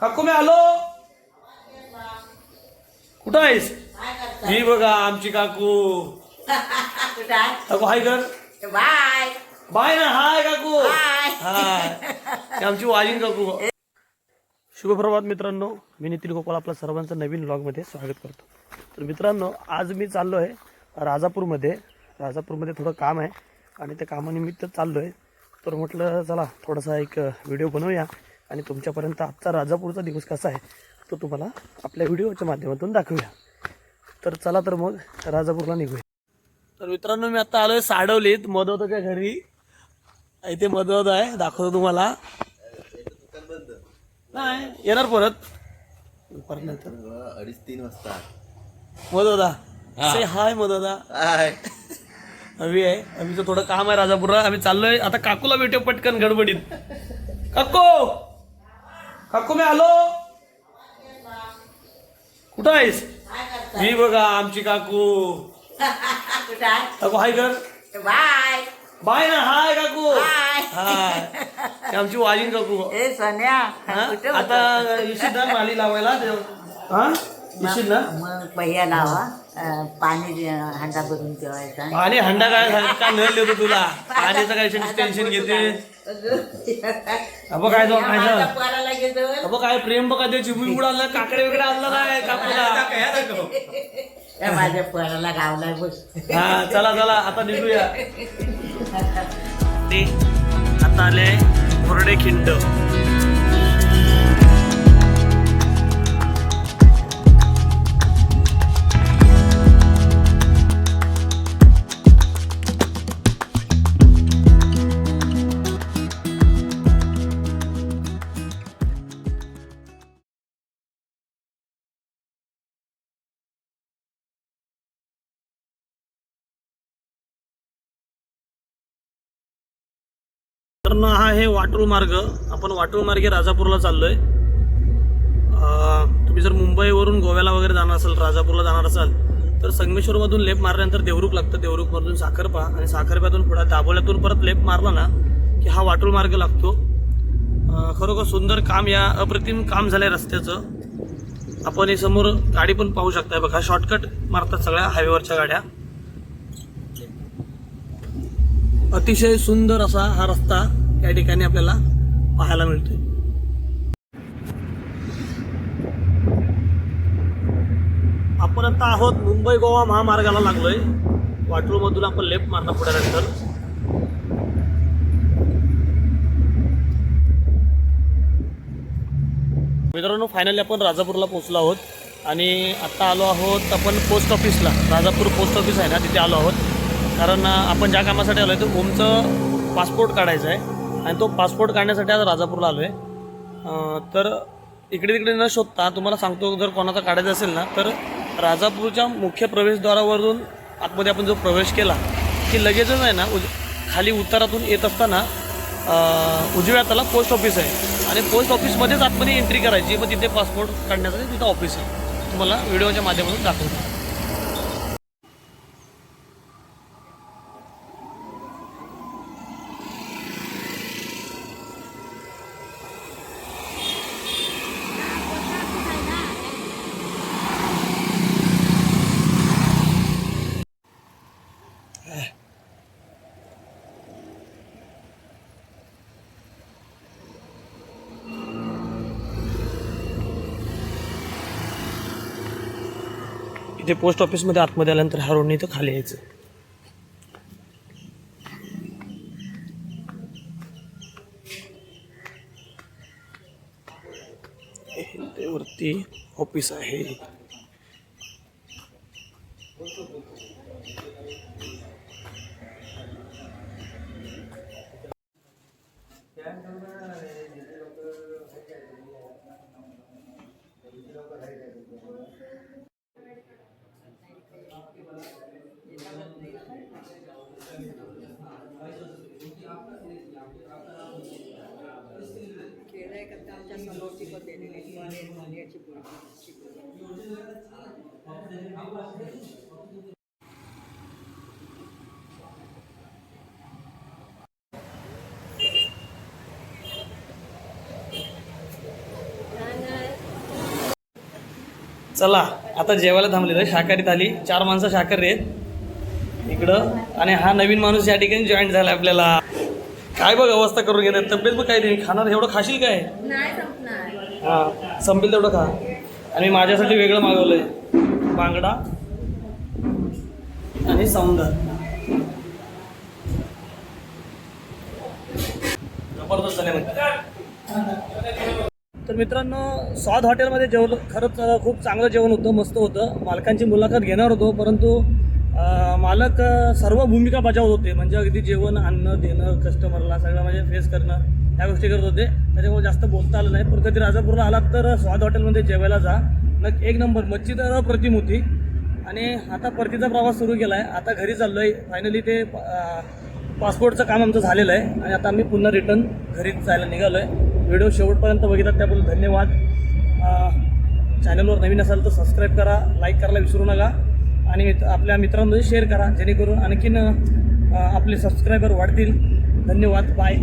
काकू मी आलो. कुठं आहेस? ही बघा आमची काकू? काकू हाय कर. बाय. बाय ना हाय काकू. हाय. आमची वाजीन काकू. शुभप्रभात मित्रांनो. मी नितीन गोपाळ आपल्या सर्वांचं नवीन व्लॉगमध्ये स्वागत करतो. तर मित्रांनो आज मी चाललो आहे राजापूरमध्ये. राजापूरमध्ये थोडं काम आहे आणि त्या कामानिमित्त चाललो आहे तर म्हटलं चला थोडासा एक व्हिडिओ बनवूया. आणि तुमच्यापर्यंत आजचा राजापूरचा दिवस कसा आहे तो तुम्हाला आपल्या व्हिडिओच्या माध्यमातून दाखवूया. तर चला तर मग राजापूरला निघूया. तर मित्रांनो मी आता आलोय साडवलीत मदवताच्या घरी. इथे मदत आहे दाखवतो तुम्हाला. नाही येणार परत. परत नंतर. अडीच तीन वाजता मदोदा से हाय मदोदा हाय अभि आहे. अभिचं थोडं काम आहे राजापूरला. आम्ही चाललोय. आता काकूला भेटू पटकन गडबडीत. काकू! काकू मी आलो. कुठं आहेस? ही बघा आमची काकू? काकू हाय कर. बाय. बाय ना हाय काकू. हाय. ही आमची वाजीन काकू. ए सोन्या आता येशील ना माली लावायला हा? येशील ना? मग पहिया लावा. अं, पाणी जे हांडा भरून ठेवायचा. पाणी हंडा काय काय नळ देतो तुला? पाण्याचं काय टेन्शन घेते? अबो काय जाऊ काय जाऊ अबो काय प्रेम बघा ते चिमणी उड आणलं काकडे वगैरे आणलं काय कापूला? त्या माझ्या पोराला गावलाय बघ. हा चला चला आता निघूया. ते आता आले मुरडे खिंड. तर मग हा हे वाटूळ मार्ग. आपण वाटूळ मार्गे राजापूरला चाललो आहे तुम्ही जर मुंबईवरून गोव्याला वगैरे जाणार असाल राजापूरला जाणार असाल तर संगमेश्वरमधून लेप मारल्यानंतर देवरुख लागतं. देवरुखमधून साखरपा आणि साखरप्यातून पुढे दाबोल्यातून परत लेप मारला ना की हा वाटूळ मार्ग लागतो. खरोखर सुंदर काम या अप्रतिम काम झालं आहे रस्त्याचं. आपण हे समोर गाडी पण पाहू शकताय बघा. शॉर्टकट मारतात सगळ्या हायवेवरच्या गाड्या. अतिशय सुंदर असा हा रस्ता या ठिकाणी आपल्याला पाहायला मिळतोय. आपण आता आहोत मुंबई गोवा महामार्गाला लागलोय. वाटूळ मधून आपण लेफ्ट मारला पुढे नंतर मित्रांनो फायनली आपण राजापूरला पोहोचलो आहोत. आणि आत्ता आलो आहोत आपण पोस्ट ऑफिसला राजापूर पोस्ट ऑफिस आहे ना तिथे आलो आहोत. कारण आपण ज्या कामासाठी आलो आहे तो ओमचं पासपोर्ट काढायचा आहे. आणि तो पासपोर्ट काढण्यासाठी आज राजापूरला आलो आहे तर इकडे तिकडे न शोधता तुम्हाला सांगतो जर कोणाचा काढायचा असेल ना तर राजापूरच्या मुख्य प्रवेशद्वारावरून आतमध्ये आपण जो प्रवेश केला की लगेचच आहे ना उज खाली उतारातून येत असताना उजव्या हाताला पोस्ट ऑफिस आहे. आणि पोस्ट ऑफिसमध्येच आतमध्ये एंट्री करायची मग तिथे पासपोर्ट काढण्यासाठी तिथं ऑफिस आहे. तुम्हाला व्हिडिओच्या माध्यमातून दाखवतो. इथे पोस्ट ऑफिसमध्ये आतमध्ये आल्यानंतर हा इथं खाली यायचं. वरती ऑफिस आहे. का आमच्या चला आता जेवायला थांबलेलं रे शाकाहारी थाली चार माणसं शाकाहारी आहेत. इकडं. आणि हा नवीन माणूस या ठिकाणी जॉईन झाला आपल्याला. काय बघ अवस्था करून घेणार? तब्येत बघ काय नाही खाणार एवढं खाशील काय? नाही संपणार. हां संपेल तेवढं खा. आणि माझ्यासाठी वेगळं मागवलं आहे बांगडा आणि सौंदर जबरदस्त झाले तर मित्रांनो स्वाद हॉटेलमध्ये जेवलं खरंच खूप चांगलं जेवण होतं मस्त होतं. मालकांची मुलाखत घेणार होतो परंतु मालक सर्व भूमिका बजावत होते. म्हणजे अगदी जेवण आणणं देणं कस्टमरला सगळं म्हणजे फेस करणं ह्या गोष्टी करत होते. त्याच्यामुळे जास्त बोलता आलं नाही. पण कधी राजापूरला आलात तर स्वाद हॉटेलमध्ये जेवायला जा. मग एक नंबर मच्छी तर अप्रतिम होती. आणि आता परतीचा प्रवास सुरू केला आहे आता घरी चाललो आहे फायनली ते पासपोर्टचं काम आमचं झालेलं आहे. आणि आता आम्ही पुन्हा रिटर्न घरी जायला निघालो आहे व्हिडिओ शेवटपर्यंत बघितला त्याबद्दल धन्यवाद. चॅनलवर नवीन असाल तर सबस्क्राईब करा लाईक करायला विसरू नका. आणि आपल्या मित्रांमध्ये शेअर करा जेणेकरून आणखीन आपले सबस्क्रायबर वाढतील. धन्यवाद. बाय